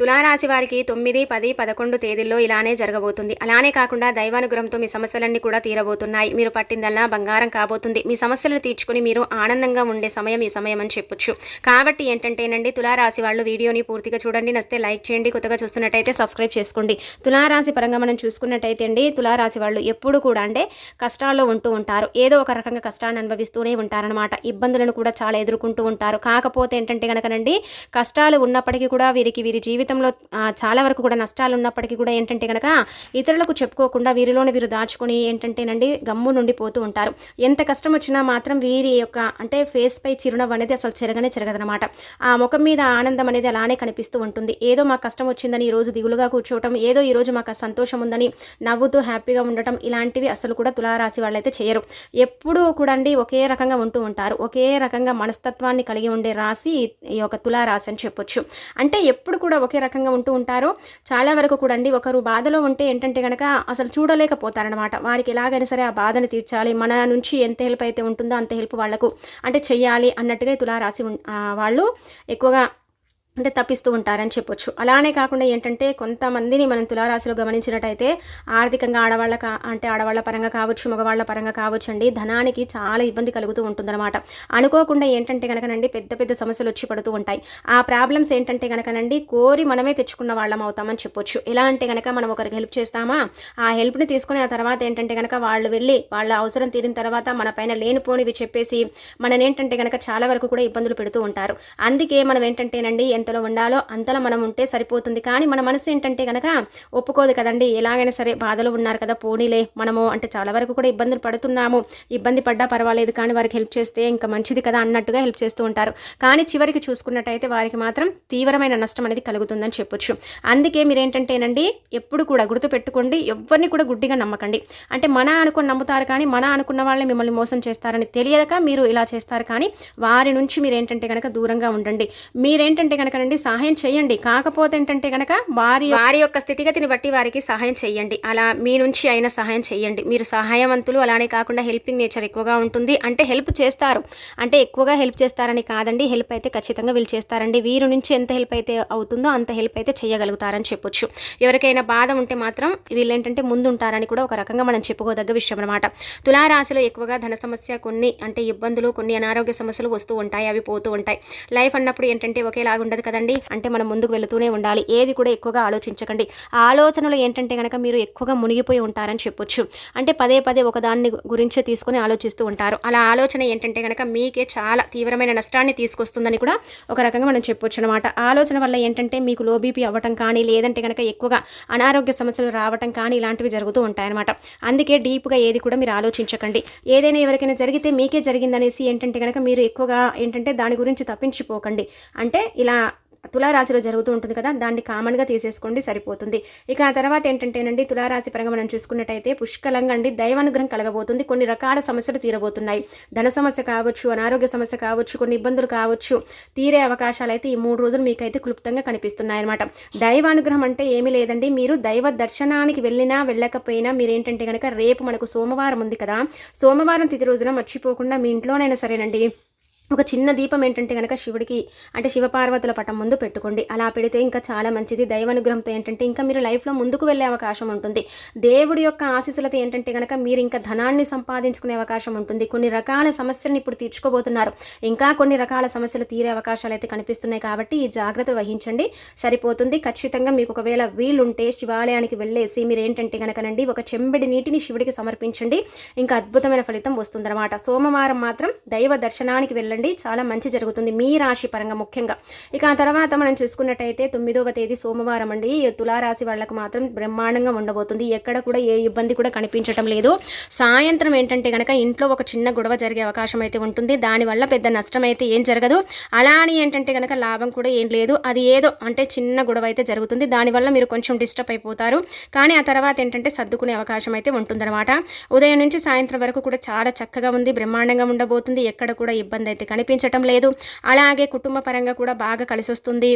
తులారాశి వారికి తొమ్మిది పది పదకొండు తేదీల్లో ఇలానే జరగబోతుంది. అలానే కాకుండా దైవానుగ్రహంతో మీ సమస్యలన్నీ కూడా తీరబోతున్నాయి. మీరు పట్టిందల్లా బంగారం కాబోతుంది. మీ సమస్యలను తీర్చుకుని మీరు ఆనందంగా ఉండే సమయం ఈ సమయం అని చెప్పొచ్చు. కాబట్టి ఏంటంటేనండి తులారాశి వాళ్ళు వీడియోని పూర్తిగా చూడండి. నస్తే లైక్ చేయండి. కొత్తగా చూస్తున్నట్టయితే సబ్స్క్రైబ్ చేసుకోండి. తులారాశి పరంగా మనం చూసుకున్నట్టయితే అండి తులారాశి వాళ్ళు ఎప్పుడు కూడా అంటే కష్టాల్లో ఉంటూ ఉంటారు. ఏదో ఒక రకంగా కష్టాన్ని అనుభవిస్తూనే ఉంటారనమాట ఇబ్బందులను కూడా చాలా ఎదుర్కొంటూ ఉంటారు. కాకపోతే ఏంటంటే కనుకనండి కష్టాలు ఉన్నప్పటికీ కూడా వీరికి వీరి జీవితం జీవితంలో చాలా వరకు కూడా నష్టాలు ఉన్నప్పటికీ కూడా ఏంటంటే కనుక ఇతరులకు చెప్పుకోకుండా వీరిలోనే వీరు దాచుకొని ఏంటంటేనండి గమ్ము నుండి పోతూ ఉంటారు. ఎంత కష్టం వచ్చినా మాత్రం వీరి యొక్క అంటే ఫేస్ పై చిరునవ్వు అనేది అసలు చెరగనే చెరగదనమాట ఆ ముఖం మీద ఆనందం అనేది అలానే కనిపిస్తూ ఉంటుంది. ఏదో మా కష్టం వచ్చిందని ఈరోజు రోజు దిగులుగా కూర్చోవటం ఏదో ఈ రోజు మాకు సంతోషం ఉందని నవ్వుతూ హ్యాపీగా ఉండటం ఇలాంటివి అసలు కూడా తులారాశి వాళ్ళైతే చేయరు. ఎప్పుడూ కూడా అండి ఒకే రకంగా ఉంటూ ఉంటారు. ఒకే రకంగా మనస్తత్వాన్ని కలిగి ఉండే రాశి ఈ యొక్క తులారాశి అని చెప్పొచ్చు. అంటే ఎప్పుడు కూడా ఒకే రకంగా ఉంటూ ఉంటారు. చాలా వరకు కూడా అండి ఒకరు బాధలో ఉంటే ఏంటంటే కనుక అసలు చూడలేకపోతారనమాట వారికి ఎలాగైనా సరే ఆ బాధను తీర్చాలి. మన నుంచి ఎంత హెల్ప్ అయితే ఉంటుందో అంత హెల్ప్ వాళ్ళకు అంటే చెయ్యాలి అన్నట్టుగా ఈ తులారాశి వాళ్ళు ఎక్కువగా అంటే తప్పిస్తూ ఉంటారని చెప్పొచ్చు. అలానే కాకుండా ఏంటంటే కొంతమందిని మనం తులారాశిలో గమనించినట్టయితే ఆర్థికంగా ఆడవాళ్ళ కా అంటే ఆడవాళ్ళ పరంగా కావచ్చు మగవాళ్ళ పరంగా కావచ్చు అండి ధనానికి చాలా ఇబ్బంది కలుగుతూ ఉంటుందన్నమాట. అనుకోకుండా ఏంటంటే కనుకనండి పెద్ద పెద్ద సమస్యలు వచ్చి పడుతూ ఉంటాయి. ఆ ప్రాబ్లమ్స్ ఏంటంటే కనుకనండి కోరి మనమే తెచ్చుకున్న వాళ్ళం అవుతామని చెప్పొచ్చు. ఎలా అంటే కనుక మనం ఒకరికి హెల్ప్ చేస్తామా? ఆ హెల్ప్ని తీసుకుని ఆ తర్వాత ఏంటంటే కనుక వాళ్ళు వెళ్ళి వాళ్ళ అవసరం తీరిన తర్వాత మన పైన లేనిపోనివి చెప్పేసి మనని ఏంటంటే కనుక చాలా వరకు కూడా ఇబ్బందులు పెడుతూ ఉంటారు. అందుకే మనం ఏంటంటేనండి ఎంతలో ఉండాలో అంతలో మనం ఉంటే సరిపోతుంది. కానీ మన మనసు ఏంటంటే కనుక ఒప్పుకోదు కదండి. ఎలాగైనా సరే బాధలు ఉన్నారు కదా పోనీలే మనము అంటే చాలా వరకు కూడా ఇబ్బందులు పడుతున్నాము. ఇబ్బంది పడ్డా పర్వాలేదు కానీ వారికి హెల్ప్ చేస్తే ఇంకా మంచిది కదా అన్నట్టుగా హెల్ప్ చేస్తూ ఉంటారు. కానీ చివరికి చూసుకున్నట్టయితే వారికి మాత్రం తీవ్రమైన నష్టం అనేది కలుగుతుందని చెప్పొచ్చు. అందుకే మీరేంటంటేనండి ఎప్పుడు కూడా గుర్తుపెట్టుకోండి ఎవరిని కూడా గుడ్డిగా నమ్మకండి. అంటే మన అనుకుని నమ్ముతారు కానీ మన అనుకున్న వాళ్ళే మిమ్మల్ని మోసం చేస్తారని తెలియక మీరు ఇలా చేస్తారు కానీ వారి నుంచి మీరు ఏంటంటే కనుక దూరంగా ఉండండి. మీరేంటంటే కనుక అండి సహాయం చేయండి. కాకపోతే ఏంటంటే కనుక వారి వారి యొక్క స్థితిగతిని బట్టి వారికి సహాయం చేయండి. అలా మీ నుంచి అయినా సహాయం చేయండి. మీరు సహాయవంతులు అలానే కాకుండా హెల్పింగ్ నేచర్ ఎక్కువగా ఉంటుంది. అంటే హెల్ప్ చేస్తారు. అంటే ఎక్కువగా హెల్ప్ చేస్తారని కాదండి. హెల్ప్ అయితే ఖచ్చితంగా వీళ్ళు చేస్తారండి. వీరి నుంచి ఎంత హెల్ప్ అయితే అవుతుందో అంత హెల్ప్ అయితే చేయగలుగుతారని చెప్పొచ్చు. ఎవరికైనా బాధ ఉంటే మాత్రం వీళ్ళు ఏంటంటే ముందు ఉంటారని కూడా ఒక రకంగా మనం చెప్పుకోదగ్గ విషయం అనమాట తులారాశిలో ఎక్కువగా ధన సమస్య కొన్ని అంటే ఇబ్బందులు కొన్ని అనారోగ్య సమస్యలు వస్తూ ఉంటాయి. అవి పోతూ ఉంటాయి. లైఫ్ అన్నప్పుడు ఏంటంటే ఒకేలాగా ఉండదు కదండి. అంటే మనం ముందుకు వెళుతూనే ఉండాలి. ఏది కూడా ఎక్కువగా ఆలోచించకండి. ఆలోచనలు ఏంటంటే కనుక మీరు ఎక్కువగా మునిగిపోయి ఉంటారని చెప్పొచ్చు. అంటే పదే పదే ఒకదాన్ని గురించి తీసుకొని ఆలోచిస్తూ ఉంటారు. అలా ఆలోచన ఏంటంటే కనుక మీకే చాలా తీవ్రమైన నష్టాన్ని తీసుకొస్తుందని కూడా ఒక రకంగా మనం చెప్పొచ్చు అనమాట ఆలోచన వల్ల ఏంటంటే మీకు లో బీపీ అవ్వటం కానీ లేదంటే కనుక ఎక్కువగా అనారోగ్య సమస్యలు రావటం కానీ ఇలాంటివి జరుగుతూ ఉంటాయన్నమాట. అందుకే డీప్గా ఏది కూడా మీరు ఆలోచించకండి. ఏదైనా ఎవరికైనా జరిగితే మీకే జరిగిందనేసి ఏంటంటే కనుక మీరు ఎక్కువగా ఏంటంటే దాని గురించి తప్పించిపోకండి. అంటే ఇలా తులారాశిలో జరుగుతూ ఉంటుంది కదా దాన్ని కామన్గా తీసేసుకోండి సరిపోతుంది. ఇక ఆ తర్వాత ఏంటంటేనండి తులారాశి పరంగా మనం చూసుకున్నట్టయితే పుష్కలంగా అండి దైవానుగ్రహం కలగబోతుంది కొన్ని రకాల సమస్యలు తీరబోతున్నాయి. ధన సమస్య కావచ్చు అనారోగ్య సమస్య కావచ్చు కొన్ని ఇబ్బందులు కావచ్చు తీరే అవకాశాలు అయితే ఈ మూడు రోజులు మీకైతే క్లుప్తంగా కనిపిస్తున్నాయి అనమాట దైవానుగ్రహం అంటే ఏమీ లేదండి మీరు దైవ దర్శనానికి వెళ్ళినా వెళ్ళకపోయినా మీరేంటంటే కనుక రేపు మనకు సోమవారం ఉంది కదా సోమవారం తిథి రోజున మర్చిపోకుండా మీ ఇంట్లోనైనా సరేనండి. ఒక చిన్న దీపం ఏంటంటే కనుక శివుడికి అంటే శివపార్వతుల పటం ముందు పెట్టుకోండి. అలా పెడితే ఇంకా చాలా మంచిది. దైవానుగ్రహంతో ఏంటంటే ఇంకా మీరు లైఫ్లో ముందుకు వెళ్ళే అవకాశం ఉంటుంది. దేవుడి యొక్క ఆశీస్సులతో ఏంటంటే కనుక మీరు ఇంకా ధనాన్ని సంపాదించుకునే అవకాశం ఉంటుంది. కొన్ని రకాల సమస్యలను ఇప్పుడు తీర్చుకోబోతున్నారు. ఇంకా కొన్ని రకాల సమస్యలు తీరే అవకాశాలు అయితే కనిపిస్తున్నాయి కాబట్టి ఈ జాగ్రత్త వహించండి. సరిపోతుంది. ఖచ్చితంగా మీకు ఒకవేళ వీలుంటే శివాలయానికి వెళ్ళేసి మీరు ఏంటంటే కనుకనండి ఒక చెంబడి నీటిని శివుడికి సమర్పించండి. ఇంకా అద్భుతమైన ఫలితం వస్తుందన్నమాట. సోమవారం మాత్రం దైవ దర్శనానికి వెళ్ళండి. చాలా మంచి జరుగుతుంది. మీ రాశి పరంగా ముఖ్యంగా. ఇక ఆ తర్వాత మనం చూసుకున్నట్టయితే తొమ్మిదవ తేదీ సోమవారం అండి. తులారాశి వాళ్ళకు మాత్రం బ్రహ్మాండంగా ఉండబోతుంది. ఎక్కడ కూడా ఏ ఇబ్బంది కూడా కనిపించడం లేదు. సాయంత్రం ఏంటంటే కనుక ఇంట్లో ఒక చిన్న గొడవ జరిగే అవకాశం అయితే ఉంటుంది. దానివల్ల పెద్ద నష్టం అయితే ఏం జరగదు. అలా అని ఏంటంటే కనుక లాభం కూడా ఏం లేదు. అది ఏదో అంటే చిన్న గొడవ అయితే జరుగుతుంది. దానివల్ల మీరు కొంచెం డిస్టర్బ్ అయిపోతారు. కానీ ఆ తర్వాత ఏంటంటే సర్దుకునే అవకాశం అయితే ఉంటుందన్నమాట. ఉదయం నుంచి సాయంత్రం వరకు కూడా చాలా చక్కగా ఉంది. బ్రహ్మాండంగా ఉండబోతుంది. ఎక్కడ కూడా ఇబ్బంది అయితే కనిపించటం లేదు. అలాగే కుటుంబ పరంగా కూడా బాగా కలిసి వస్తుంది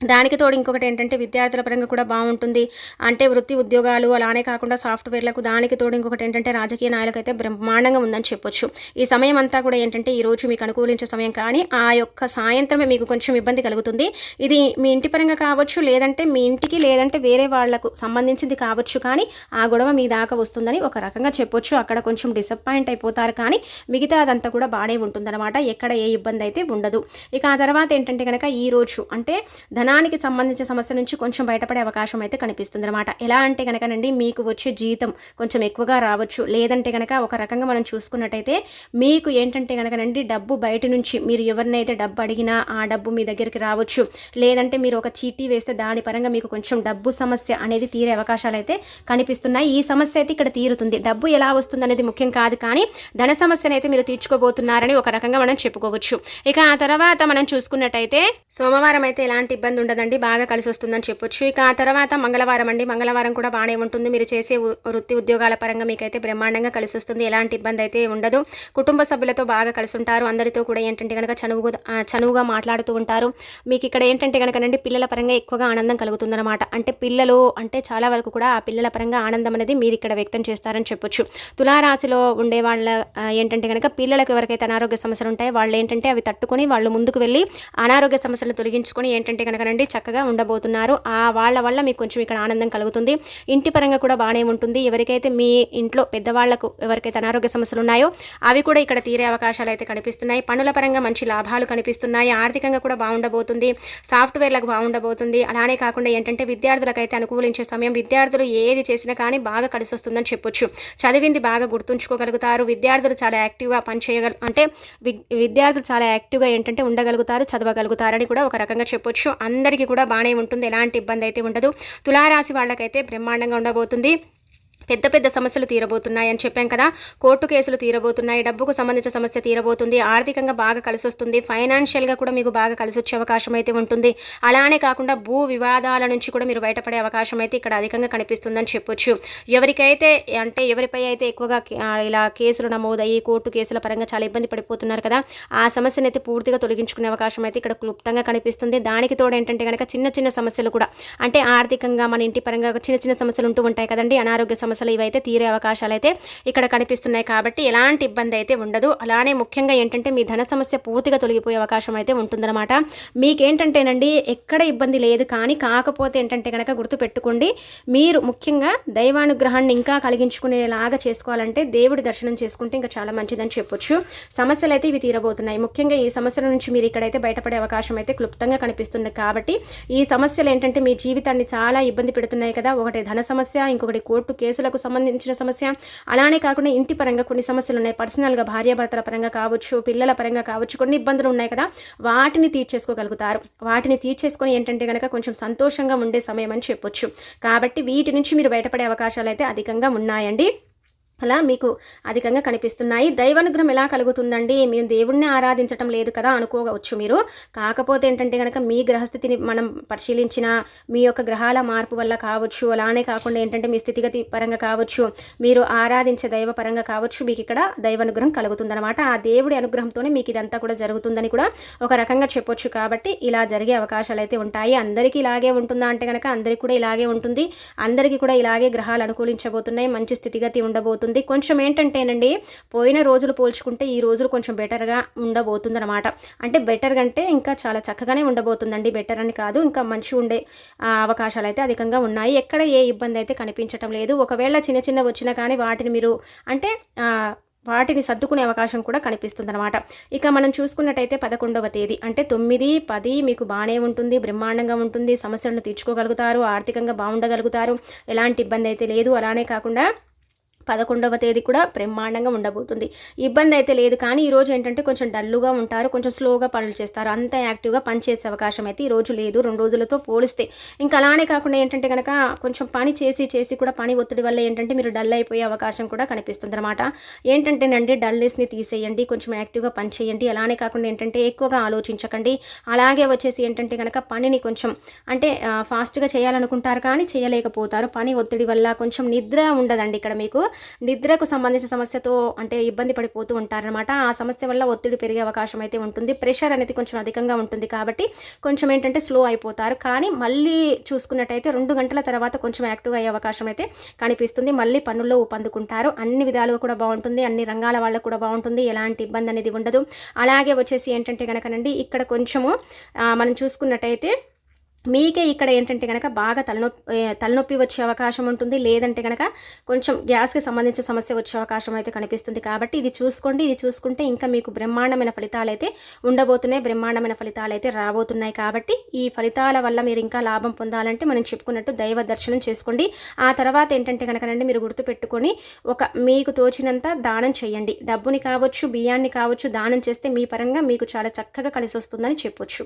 దానికి తోడు ఇంకొకటి ఏంటంటే విద్యార్థుల పరంగా కూడా బాగుంటుంది. అంటే వృత్తి ఉద్యోగాలు అలానే కాకుండా సాఫ్ట్వేర్లకు దానికి తోడు ఇంకొకటి ఏంటంటే రాజకీయ నాయకులకైతే బ్రహ్మాండంగా ఉందని చెప్పొచ్చు ఈ సమయం అంతా కూడా ఏంటంటే ఈ రోజు మీకు అనుకూలించే సమయం కానీ ఆ యొక్క సాయంత్రమే మీకు కొంచెం ఇబ్బంది కలుగుతుంది. ఇది మీ ఇంటి పరంగా కావచ్చు లేదంటే మీ ఇంటికి లేదంటే వేరే వాళ్ళకు సంబంధించింది కావచ్చు కానీ ఆ గొడవ మీ దాకా వస్తుందని ఒక రకంగా చెప్పొచ్చు. అక్కడ కొంచెం డిసప్పాయింట్ అయిపోతారు కానీ మిగతా అదంతా కూడా బాగానే ఉంటుందన్నమాట. ఎక్కడ ఏ ఇబ్బంది అయితే ఉండదు. ఇక ఆ తర్వాత ఏంటంటే కనుక ఈ రోజు అంటే ధనానికి సంబంధించిన సమస్య నుంచి కొంచెం బయటపడే అవకాశం అయితే కనిపిస్తుంది అనమాట ఎలా అంటే కనుకనండి మీకు వచ్చే జీతం కొంచెం ఎక్కువగా రావచ్చు. లేదంటే కనుక ఒక రకంగా మనం చూసుకున్నట్టయితే మీకు ఏంటంటే కనుకనండి డబ్బు బయట నుంచి మీరు ఎవరినైతే డబ్బు అడిగినా ఆ డబ్బు మీ దగ్గరికి రావచ్చు. లేదంటే మీరు ఒక చీటీ వేస్తే దాని పరంగా మీకు కొంచెం డబ్బు సమస్య అనేది తీరే అవకాశాలు అయితే కనిపిస్తున్నాయి. ఈ సమస్య అయితే ఇక్కడ తీరుతుంది. డబ్బు ఎలా వస్తుంది అనేది ముఖ్యం కాదు కానీ ధన సమస్యను అయితే మీరు తీర్చుకోబోతున్నారని ఒక రకంగా మనం చెప్పుకోవచ్చు. ఇక ఆ తర్వాత మనం చూసుకున్నట్టయితే సోమవారం అయితే ఎలాంటి ఇబ్బంది ఉండదండి బాగా కలిసి వస్తుందని చెప్పొచ్చు. ఇక ఆ తర్వాత మంగళవారం అండి. మంగళవారం కూడా బాగానే ఉంటుంది. మీరు చేసే వృత్తి ఉద్యోగాల పరంగా మీకైతే బ్రహ్మాండంగా కలిసి వస్తుంది. ఎలాంటి ఇబ్బంది అయితే ఉండదు. కుటుంబ సభ్యులతో బాగా కలిసి ఉంటారు. అందరితో కూడా ఏంటంటే కనుక చనువు చనువుగా మాట్లాడుతూ ఉంటారు. మీకు ఇక్కడ ఏంటంటే కనుకనండి పిల్లల పరంగా ఎక్కువగా ఆనందం కలుగుతుందన్నమాట. అంటే పిల్లలు అంటే చాలా వరకు కూడా ఆ పిల్లల పరంగా ఆనందం అనేది మీరు ఇక్కడ వ్యక్తం చేస్తారని చెప్పొచ్చు. తులారాశిలో ఉండే వాళ్ళ ఏంటంటే కనుక పిల్లలకు ఎవరికైతే అనారోగ్య సమస్యలు ఉంటాయో వాళ్ళు ఏంటంటే అవి తట్టుకొని వాళ్ళు ముందుకు వెళ్ళి అనారోగ్య సమస్యలను తొలగించుకొని ఏంటంటే కనుకనండి చక్కగా ఉండబోతున్నారు. ఆ వాళ్ళ వల్ల మీకు కొంచెం ఇక్కడ ఆనందం కలుగుతుంది. ఇంటి పరంగా కూడా బాగానే ఉంటుంది. ఎవరికైతే మీ ఇంట్లో పెద్దవాళ్ళకు ఎవరికైతే అనారోగ్య సమస్యలు ఉన్నాయో అవి కూడా ఇక్కడ తీరే అవకాశాలు అయితే కనిపిస్తున్నాయి. పనుల పరంగా మంచి లాభాలు కనిపిస్తున్నాయి. ఆర్థికంగా కూడా బాగుండబోతుంది. సాఫ్ట్వేర్లకు బాగుండబోతుంది. అలానే కాకుండా ఏంటంటే విద్యార్థులకైతే అనుకూలించే సమయం విద్యార్థులు ఏది చేసినా కానీ బాగా కలిసి వస్తుందని చెప్పొచ్చు. చదివింది బాగా గుర్తుంచుకోగలుగుతారు. విద్యార్థులు చాలా యాక్టివ్గా పనిచేయగల అంటే వి- విద్యార్థులు చాలా యాక్టివ్గా ఏంటంటే ఉండగలుగుతారు చదవగలుగుతారని కూడా ఒక రకంగా చెప్పొచ్చు. అందరికీ కూడా బాగానే ఉంటుంది. ఎలాంటి ఇబ్బంది అయితే ఉండదు. తులారాశి వాళ్ళకైతే బ్రహ్మాండంగా ఉండబోతుంది. పెద్ద పెద్ద సమస్యలు తీరబోతున్నాయి అని చెప్పాం కదా. కోర్టు కేసులు తీరబోతున్నాయి. డబ్బుకు సంబంధించిన సమస్య తీరబోతుంది. ఆర్థికంగా బాగా కలిసి వస్తుంది ఫైనాన్షియల్గా కూడా మీకు బాగా కలిసి వచ్చే అవకాశం అయితే ఉంటుంది. అలానే కాకుండా భూ వివాదాల నుంచి కూడా మీరు బయటపడే అవకాశం అయితే ఇక్కడ అధికంగా కనిపిస్తుందని చెప్పొచ్చు. ఎవరికైతే అంటే ఎవరిపై అయితే ఎక్కువగా ఇలా కేసులు నమోదయ్యి కోర్టు కేసుల పరంగా చాలా ఇబ్బంది పడిపోతున్నారు కదా ఆ సమస్యను అయితే పూర్తిగా తొలగించుకునే అవకాశం అయితే ఇక్కడ క్లుప్తంగా కనిపిస్తుంది. దానికి తోడు ఏంటంటే కనుక చిన్న చిన్న సమస్యలు కూడా అంటే ఆర్థికంగా మన ఇంటి పరంగా చిన్న చిన్న సమస్యలు ఉంటూ ఉంటాయి కదండి. అనారోగ్య సమస్యలు ఇవైతే తీరే అవకాశాలు అయితే ఇక్కడ కనిపిస్తున్నాయి కాబట్టి ఎలాంటి ఇబ్బంది అయితే ఉండదు. అలానే ముఖ్యంగా ఏంటంటే మీ ధన సమస్య పూర్తిగా తొలగిపోయే అవకాశం అయితే ఉంటుందన్నమాట. మీకేంటంటేనండి ఎక్కడ ఇబ్బంది లేదు కానీ కాకపోతే ఏంటంటే కనుక గుర్తుపెట్టుకోండి మీరు ముఖ్యంగా దైవానుగ్రహాన్ని ఇంకా కలిగించుకునేలాగా చేసుకోవాలంటే దేవుడి దర్శనం చేసుకుంటే ఇంకా చాలా మంచిదని చెప్పొచ్చు. సమస్యలు అయితే ఇవి తీరబోతున్నాయి. ముఖ్యంగా ఈ సమస్యల నుంచి మీరు ఇక్కడైతే బయటపడే అవకాశం అయితే క్లుప్తంగా కనిపిస్తుంది కాబట్టి ఈ సమస్యలు ఏంటంటే మీ జీవితాన్ని చాలా ఇబ్బంది పెడుతున్నాయి కదా. ఒకటి ధన సమస్య ఇంకొకటి కోర్టు కేసులకు సంబంధించిన సమస్య. అలానే కాకుండా ఇంటి పరంగా కొన్ని సమస్యలు ఉన్నాయి. పర్సనల్గా భార్యాభర్తల పరంగా కావచ్చు పిల్లల పరంగా కావచ్చు కొన్ని ఇబ్బందులు ఉన్నాయి కదా. వాటిని తీర్చేసుకోగలుగుతారు. వాటిని తీర్చేసుకొని ఏంటంటే కనుక కొంచెం సంతోషంగా ఉండే సమయం అని చెప్పొచ్చు. కాబట్టి వీటి నుంచి మీరు బయటపడే అవకాశాలు అయితే అధికంగా ఉన్నాయండి. అలా మీకు అధికంగా కనిపిస్తున్నాయి. దైవానుగ్రహం ఎలా కలుగుతుందండి? మేము దేవుణ్ణి ఆరాధించటం లేదు కదా అనుకోవచ్చు మీరు. కాకపోతే ఏంటంటే కనుక మీ గ్రహస్థితిని మనం పరిశీలించిన మీ యొక్క గ్రహాల మార్పు వల్ల కావచ్చు అలానే కాకుండా ఏంటంటే మీ స్థితిగతి పరంగా కావచ్చు మీరు ఆరాధించే దైవ పరంగా కావచ్చు మీకు ఇక్కడ దైవానుగ్రహం కలుగుతుందనమాట ఆ దేవుడి అనుగ్రహంతోనే మీకు ఇదంతా కూడా జరుగుతుందని కూడా ఒక రకంగా చెప్పొచ్చు కాబట్టి ఇలా జరిగే అవకాశాలు అయితే ఉంటాయి. అందరికీ ఇలాగే ఉంటుందా అంటే కనుక అందరికీ కూడా ఇలాగే ఉంటుంది. అందరికీ కూడా ఇలాగే గ్రహాలు అనుకూలించబోతున్నాయి. మంచి స్థితిగతి ఉండబోతుంది. కొంచెం ఏంటంటేనండి పోయిన రోజులు పోల్చుకుంటే ఈ రోజులు కొంచెం బెటర్గా ఉండబోతుంది అనమాట అంటే బెటర్ అంటే ఇంకా చాలా చక్కగానే ఉండబోతుందండి. బెటర్ అని కాదు ఇంకా మంచి ఉండే అవకాశాలు అయితే అధికంగా ఉన్నాయి. ఎక్కడ ఏ ఇబ్బంది అయితే కనిపించటం లేదు. ఒకవేళ చిన్న చిన్న వచ్చినా కానీ వాటిని మీరు అంటే వాటిని సర్దుకునే అవకాశం కూడా కనిపిస్తుంది అనమాట ఇక మనం చూసుకున్నట్టయితే పదకొండవ తేదీ. అంటే తొమ్మిది పది మీకు బాగానే ఉంటుంది. బ్రహ్మాండంగా ఉంటుంది. సమస్యలను తీర్చుకోగలుగుతారు. ఆర్థికంగా బాగుండగలుగుతారు. ఎలాంటి ఇబ్బంది అయితే లేదు. అలానే కాకుండా పదకొండవ తేదీ కూడా బ్రహ్మాండంగా ఉండబోతుంది. ఇబ్బంది అయితే లేదు కానీ ఈరోజు ఏంటంటే కొంచెం డల్లుగా ఉంటారు కొంచెం స్లోగా పనులు చేస్తారు అంత యాక్టివ్గా పని చేసే అవకాశం అయితే ఈ రోజు లేదు రెండు రోజులతో పోలిస్తే. ఇంకా అలానే కాకుండా ఏంటంటే కనుక కొంచెం పని చేసి చేసి కూడా పని ఒత్తిడి వల్ల ఏంటంటే మీరు డల్ అయిపోయే అవకాశం కూడా కనిపిస్తుంది అనమాట ఏంటంటేనండి డల్నెస్ని తీసేయండి కొంచెం యాక్టివ్గా పని చేయండి అలానే కాకుండా ఏంటంటే ఎక్కువగా ఆలోచించకండి. అలాగే వచ్చేసి ఏంటంటే కనుక పనిని కొంచెం అంటే ఫాస్ట్గా చేయాలనుకుంటారు కానీ చేయలేకపోతారు. పని ఒత్తిడి వల్ల కొంచెం నిద్ర ఉండదండి ఇక్కడ మీకు. నిద్రకు సంబంధించిన సమస్యతో అంటే ఇబ్బంది పడిపోతూ ఉంటారనమాట ఆ సమస్య వల్ల ఒత్తిడి పెరిగే అవకాశం అయితే ఉంటుంది. ప్రెషర్ అనేది కొంచెం అధికంగా ఉంటుంది కాబట్టి కొంచెం ఏంటంటే స్లో అయిపోతారు. కానీ మళ్ళీ చూసుకున్నట్టయితే రెండు గంటల తర్వాత కొంచెం యాక్టివ్ అయ్యే అవకాశం అయితే కనిపిస్తుంది. మళ్ళీ పనుల్లో ఊపందుకుంటారు. అన్ని విధాలుగా కూడా బాగుంటుంది. అన్ని రంగాల వాళ్ళకు కూడా బాగుంటుంది. ఎలాంటి ఇబ్బంది అనేది ఉండదు. అలాగే వచ్చేసి ఏంటంటే కనుకనండి ఇక్కడ కొంచెము మనం చూసుకున్నట్టయితే మీకే ఇక్కడ ఏంటంటే కనుక బాగా తలనొప్పి తలనొప్పి వచ్చే అవకాశం ఉంటుంది. లేదంటే కనుక కొంచెం గ్యాస్కి సంబంధించిన సమస్య వచ్చే అవకాశం అయితే కనిపిస్తుంది. కాబట్టి ఇది చూసుకోండి. ఇది చూసుకుంటే ఇంకా మీకు బ్రహ్మాండమైన ఫలితాలు అయితే ఉండబోతున్నాయి. బ్రహ్మాండమైన ఫలితాలు అయితే రాబోతున్నాయి. కాబట్టి ఈ ఫలితాల వల్ల మీరు ఇంకా లాభం పొందాలంటే మనం చెప్పుకున్నట్టు దైవ దర్శనం చేసుకోండి. ఆ తర్వాత ఏంటంటే కనుకనండి మీరు గుర్తుపెట్టుకొని ఒక మీకు తోచినంత దానం చేయండి. డబ్బుని కావచ్చు బియ్యాన్ని కావచ్చు దానం చేస్తే మీ పరంగా మీకు చాలా చక్కగా కలిసి వస్తుందని చెప్పొచ్చు.